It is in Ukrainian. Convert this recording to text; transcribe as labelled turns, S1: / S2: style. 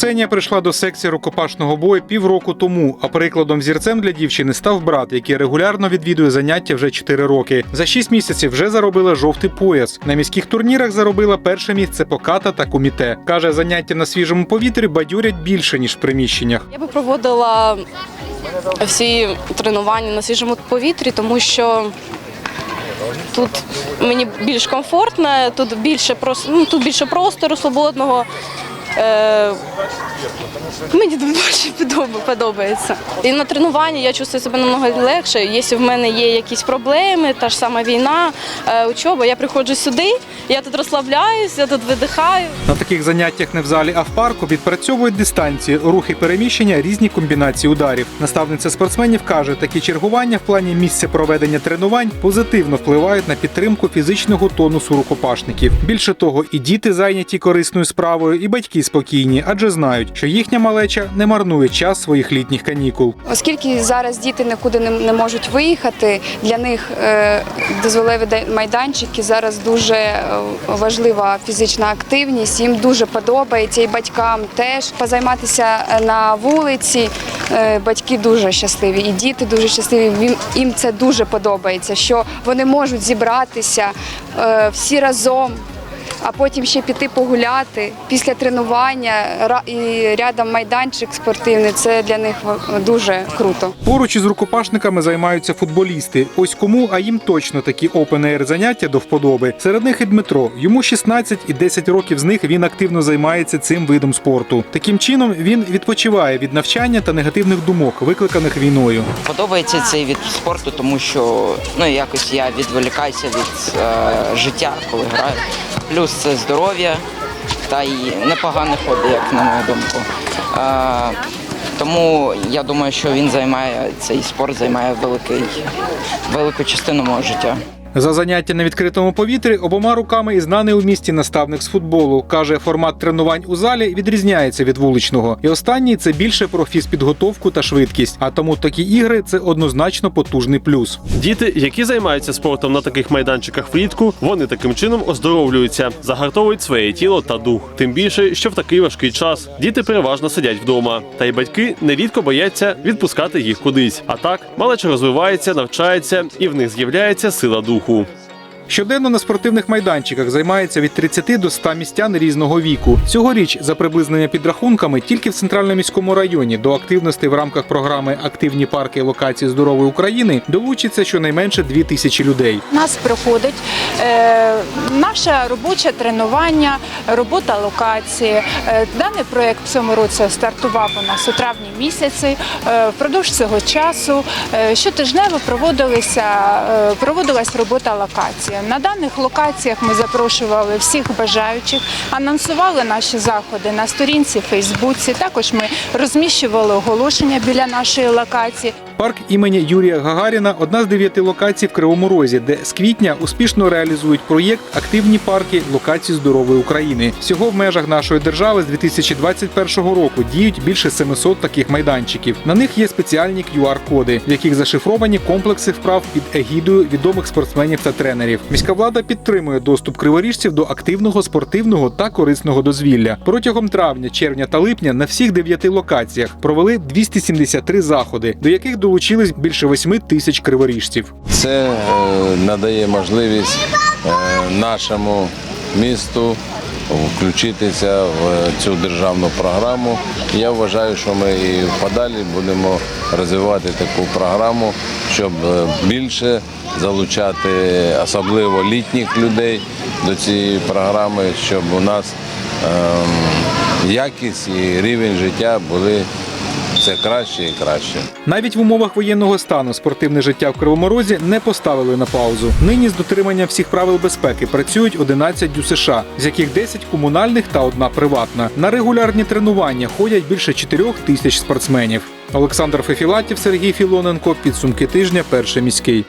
S1: Ксенія прийшла до секції рукопашного бою півроку тому. А прикладом зірцем для дівчини став брат, який регулярно відвідує заняття вже 4 роки. За 6 місяців вже заробила жовтий пояс. На міських турнірах заробила перше місце по ката та куміте. каже, заняття на свіжому повітрі бадюрять більше ніж в приміщеннях.
S2: Я би проводила всі тренування на свіжому повітрі, тому що тут мені більш комфортно, тут більше ну, тут більше простору свободного. Е, мені більше подобається. І на тренуванні я чувствую себе намного легше. Якщо в мене є якісь проблеми, та ж сама війна, е, учоба, я приходжу сюди, я тут розслабляюсь, я тут видихаю.
S1: На таких заняттях не в залі, а в парку відпрацьовують дистанції, рухи переміщення, різні комбінації ударів. Наставниця спортсменів каже, такі чергування в плані місця проведення тренувань позитивно впливають на підтримку фізичного тонусу рукопашників. Більше того, і діти зайняті корисною справою, і батьки спокійні, адже знають, що їхня малеча не марнує час своїх літніх канікул.
S3: Оскільки зараз діти нікуди не, можуть виїхати, для них е, дозволиві де- майданчики зараз дуже е, важлива фізична активність. Їм дуже подобається і батькам теж позайматися е, на вулиці. Батьки дуже щасливі, і діти дуже щасливі. Їм, це дуже подобається, що вони можуть зібратися всі разом а потім ще піти погуляти після тренування ра- і рядом майданчик спортивний. Це для них дуже круто.
S1: Поруч із рукопашниками займаються футболісти. Ось кому, а їм точно такі open-air заняття до вподоби. Серед них і Дмитро. Йому 16 і 10 років з них він активно займається цим видом спорту. Таким чином він відпочиває від навчання та негативних думок, викликаних війною.
S4: Подобається цей від спорту, тому що ну якось я відволікаюся від е, життя, коли граю. Плюс це здоров'я та й непогане хобі, як на мою думку. Е, тому я думаю, що він займає цей спорт займає великий, велику частину мого життя.
S1: За заняття на відкритому повітрі обома руками і знаний у місті наставник з футболу. Каже, формат тренувань у залі відрізняється від вуличного. І останній це більше про фізпідготовку та швидкість. А тому такі ігри це однозначно потужний плюс.
S5: Діти, які займаються спортом на таких майданчиках влітку, вони таким чином оздоровлюються, загартовують своє тіло та дух. Тим більше, що в такий важкий час діти переважно сидять вдома, та й батьки нерідко бояться відпускати їх кудись. А так малеча розвивається, навчається, і в них з'являється сила духу.
S1: 呼 Щоденно на спортивних майданчиках займається від 30 до 100 містян різного віку. Цьогоріч, за приблизними підрахунками, тільки в центральному міському районі до активностей в рамках програми Активні парки локації здорової України долучиться щонайменше 2 тисячі людей.
S6: У нас проходить е, наше робоче тренування, робота локації. Е, даний проєкт в цьому році стартував у нас у травні місяці. Е, впродовж цього часу е, щотижнево проводилися, е, проводилась робота локації. На даних локаціях ми запрошували всіх бажаючих, анонсували наші заходи на сторінці Фейсбуці. Також ми розміщували оголошення біля нашої локації.
S1: Парк імені Юрія Гагаріна одна з дев'яти локацій в Кривому Розі, де з квітня успішно реалізують проєкт Активні парки локацій здорової України. Всього в межах нашої держави з 2021 року діють більше 700 таких майданчиків. На них є спеціальні QR-коди, в яких зашифровані комплекси вправ під егідою відомих спортсменів та тренерів. Міська влада підтримує доступ криворіжців до активного спортивного та корисного дозвілля. Протягом травня, червня та липня на всіх дев'яти локаціях провели 273 заходи, до яких долучились більше 8 тисяч криворіжців.
S7: Це е, надає можливість е, нашому місту включитися в цю державну програму. Я вважаю, що ми і подалі будемо розвивати таку програму, щоб е, більше залучати особливо літніх людей до цієї програми, щоб у нас ем, якість і рівень життя були все краще і краще.
S1: Навіть в умовах воєнного стану спортивне життя в Кривому Розі не поставили на паузу. Нині з дотримання всіх правил безпеки працюють 11 ДЮСШ, з яких 10 комунальних та одна приватна. На регулярні тренування ходять більше 4 тисяч спортсменів. Олександр Фефілатів, Сергій Філоненко. Підсумки тижня. Перший міський.